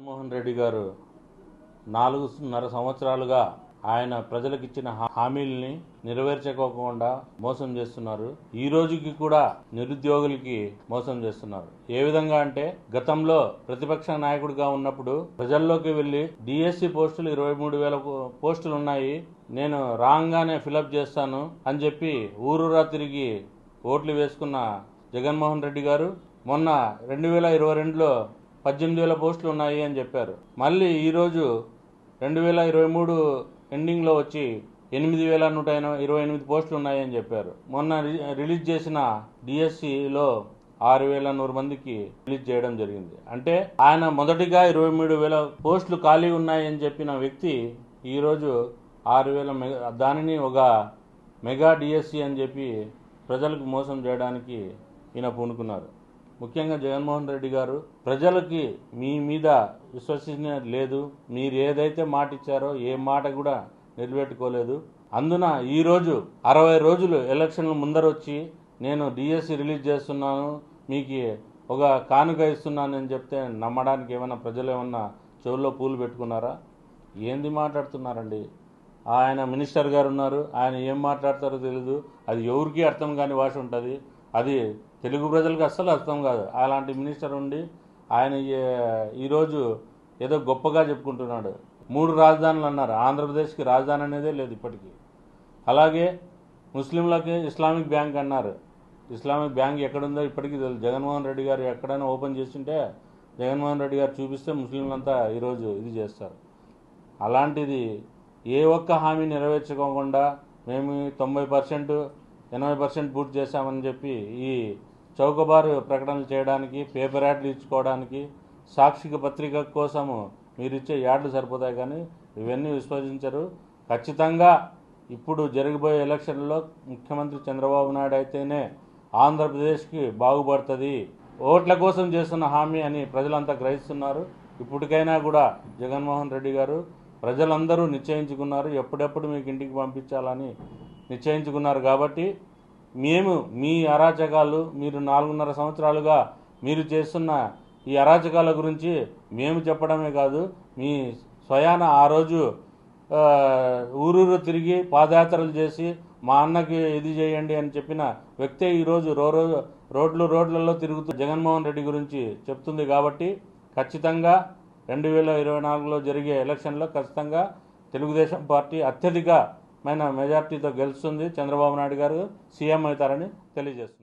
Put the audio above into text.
జగన్మోహన్ రెడ్డి గారు నాలుగున్నర సంవత్సరాలుగా ఆయన ప్రజలకు ఇచ్చిన హా- హామీల్ని నెరవేర్చకోకుండా మోసం చేస్తున్నారు. ఈ రోజుకి కూడా నిరుద్యోగులకి మోసం చేస్తున్నారు. ఏ విధంగా అంటే గతంలో ప్రతిపక్ష నాయకుడిగా ఉన్నప్పుడు ప్రజల్లోకి వెళ్ళి డిఎస్సి పోస్టులు ఇరవై మూడు వేల పోస్టులు ఉన్నాయి నేను రాంగానే ఫిలప్ చేస్తాను అని చెప్పి ఊరూరా తిరిగి ఓట్లు వేసుకున్న జగన్మోహన్ రెడ్డి గారు మొన్న రెండు వేల ఇరవై రెండులో పద్దెనిమిది వేల పోస్టులు ఉన్నాయి అని చెప్పారు. మళ్ళీ ఈరోజు రెండు వేల ఇరవై మూడు ఎండింగ్లో వచ్చి ఎనిమిది వేల నూట ఎన- ఇరవై ఎనిమిది పోస్టులు ఉన్నాయని చెప్పారు. మొన్న రి- రిలీజ్ చేసిన డిఎస్సిలో ఆరు వేల నూరు మందికి రిలీజ్ చేయడం జరిగింది. అంటే ఆయన మొదటిగా ఇరవై మూడు వేల పోస్టులు ఖాళీ ఉన్నాయని చెప్పిన వ్యక్తి ఈరోజు ఆరు వేల మెగా దానిని ఒక మెగా డిఎస్సి అని చెప్పి ప్రజలకు మోసం చేయడానికి ఈయన పూనుకున్నారు. ముఖ్యంగా జగన్మోహన్ రెడ్డి గారు ప్రజలకి మీ మీద విశ్వసనీయత లేదు. మీరు ఏదైతే మాట ఇచ్చారో ఏ మాట కూడా నిలబెట్టుకోలేదు. అందున ఈరోజు అరవై రోజులు ఎలక్షన్లు ముందర వచ్చి నేను డిఎస్సి రిలీజ్ చేస్తున్నాను మీకు ఒక కానుక ఇస్తున్నానని చెప్తే నమ్మడానికి ఏమైనా ప్రజలు ఏమన్నా చెవుల్లో పూలు పెట్టుకున్నారా? ఏంది మాట్లాడుతున్నారండి? ఆయన మినిస్టర్ గారు ఉన్నారు ఆయన ఏం మాట్లాడతారో తెలియదు అది ఎవరికి అర్థం కాని భాష ఉంటుంది. అది తెలుగు ప్రజలకు అస్సలు అర్థం కాదు. అలాంటి మినిస్టర్ ఉండి ఆయన ఈరోజు ఏదో గొప్పగా చెప్పుకుంటున్నాడు. మూడు రాజధానులు అన్నారు. ఆంధ్రప్రదేశ్కి రాజధాని అనేదే లేదు ఇప్పటికీ. అలాగే ముస్లింలకి ఇస్లామిక్ బ్యాంక్ అన్నారు. ఇస్లామిక్ బ్యాంక్ ఎక్కడుందో ఇప్పటికీ తెలుసు జగన్మోహన్ రెడ్డి గారు ఎక్కడైనా ఓపెన్ చేస్తుంటే జగన్మోహన్ రెడ్డి గారు చూపిస్తే ముస్లింలంతా ఈరోజు ఇది చేస్తారు. అలాంటిది ఏ ఒక్క హామీ నెరవేర్చుకోకుండా మేము తొంభై పర్సెంట్ ఎనభై పర్సెంట్ పూర్తి చేశామని చెప్పి ఈ చౌకబారు ప్రకటనలు చేయడానికి పేపర్ యాడ్లు ఇచ్చుకోవడానికి సాక్షిక పత్రిక కోసము మీరు ఇచ్చే యాడ్లు సరిపోతాయి కానీ ఇవన్నీ విశ్వసించరు. ఖచ్చితంగా ఇప్పుడు జరగబోయే ఎలక్షన్లో ముఖ్యమంత్రి చంద్రబాబు నాయుడు అయితేనే ఆంధ్రప్రదేశ్కి బాగుపడుతుంది. ఓట్ల కోసం చేస్తున్న హామీ అని ప్రజలంతా గ్రహిస్తున్నారు. ఇప్పటికైనా కూడా జగన్మోహన్ రెడ్డి గారు ప్రజలందరూ నిశ్చయించుకున్నారు. ఎప్పుడెప్పుడు మీకు ఇంటికి పంపించాలని నిశ్చయించుకున్నారు కాబట్టి మేము మీ అరాచకాలు మీరు నాలుగున్నర సంవత్సరాలుగా మీరు చేస్తున్న ఈ అరాచకాల గురించి మేము చెప్పడమే కాదు మీ స్వయాన ఆ రోజు ఊరూరు తిరిగి పాదయాత్రలు చేసి మా అన్నకి ఇది చేయండి అని చెప్పిన వ్యక్తే ఈరోజు రో రోజు రోడ్లు రోడ్లలో తిరుగుతూ జగన్మోహన్ రెడ్డి గురించి చెప్తుంది కాబట్టి ఖచ్చితంగా రెండు వేల ఇరవై నాలుగులో జరిగే ఎలక్షన్లో ఖచ్చితంగా తెలుగుదేశం పార్టీ అత్యధిక మన మెజార్టీతో గెలుస్తుంది చంద్రబాబు నాయుడు గారు సీఎం అవుతారని తెలియజేస్తుంది